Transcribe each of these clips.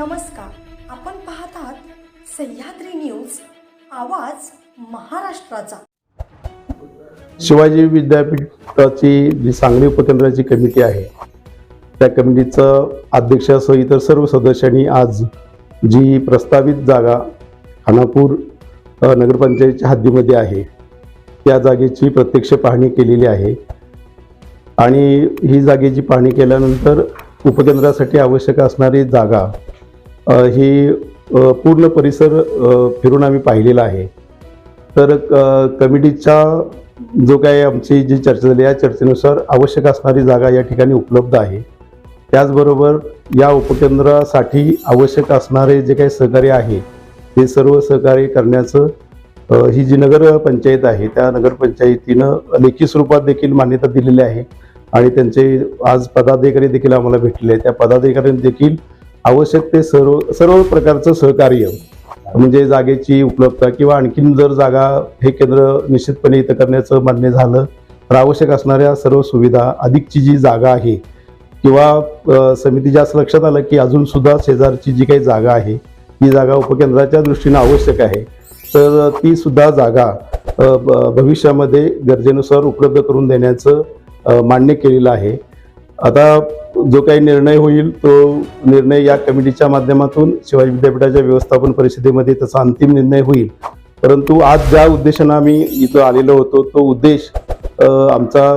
नमस्कार. आपण पाहत आहात सह्याद्री न्यूज आवाज महाराष्ट्राचा. शिवाजी विद्यापीठाची जी सांगली उपकेंद्राची कमिटी आहे त्या कमिटीचं अध्यक्षासह इतर सर्व सदस्यांनी आज जी प्रस्तावित जागा खानापूर नगरपंचायतीच्या हद्दीमध्ये आहे त्या जागेची प्रत्यक्ष पाहणी केलेली आहे. आणि ही जागेची पाहणी केल्यानंतर उपकेंद्रासाठी आवश्यक असणारी जागा ही पूर्ण परिसर फिरून आम्ही पाहिलेला आहे. तर क- कमिटीच्या जो काही आमची जी चर्चा झाली या चर्चेनुसार आवश्यक असणारी जागा या ठिकाणी उपलब्ध आहे. त्याचबरोबर या उपकेंद्रासाठी आवश्यक असणारे जे काही सहकार्य आहे ते सर्व सहकार्य करण्याचं ही जी नगरपंचायत आहे त्या नगरपंचायतीनं लेखी स्वरूपात देखील मान्यता दिलेली आहे. आणि त्यांचे आज पदाधिकारी देखील आम्हाला भेटलेले आहेत. त्या पदाधिकाऱ्यांनी देखील आवश्यक ते सर्व सर्व प्रकारचं सहकार्य म्हणजे जागेची उपलब्धता किंवा आणखीन जर जागा हे केंद्र निश्चितपणे इथं करण्याचं मान्य झालं तर आवश्यक असणाऱ्या सर्व सुविधा अधिकची जी जागा आहे किंवा समितीच्या असं लक्षात आलं की अजून सुद्धा शेजारची जी काही जागा आहे ती जागा उपकेंद्राच्या दृष्टीनं आवश्यक आहे तर ती सुद्धा जागा ब- भविष्यामध्ये गरजेनुसार उपलब्ध करून देण्याचं मान्य केलेलं आहे. आता जो काही निर्णय होईल तो निर्णय या कमिटीच्या माध्यमातून शिवाजी विद्यापीठाच्या व्यवस्थापन परिषदेमध्ये त्याचा अंतिम निर्णय होईल. परंतु आज ज्या उद्देशानं आम्ही इथं आलेलो होतो तो उद्देश आमचा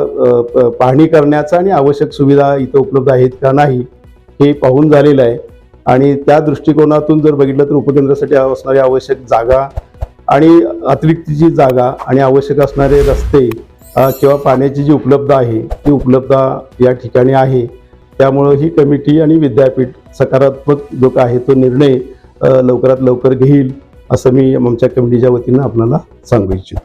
प- पाहणी करण्याचा आणि आवश्यक सुविधा इथं उपलब्ध आहेत का नाही हे पाहून झालेलं आहे. आणि त्या दृष्टिकोनातून जर बघितलं तर उपकेंद्रासाठी असणारी आवश्यक जागा आणि अतिरिक्तची जागा आणि आवश्यक असणारे रस्ते किंवा पाण्याची जी उपलब्ध आहे ती उपलब्ध या ठिकाणी आहे. त्यामुळं ही कमिटी आणि विद्यापीठ सकारात्मक जो काय आहे तो निर्णय लवकरात लवकर घेईल असं मी आमच्या कमिटीच्या वतीनं आपल्याला सांगू इच्छितो.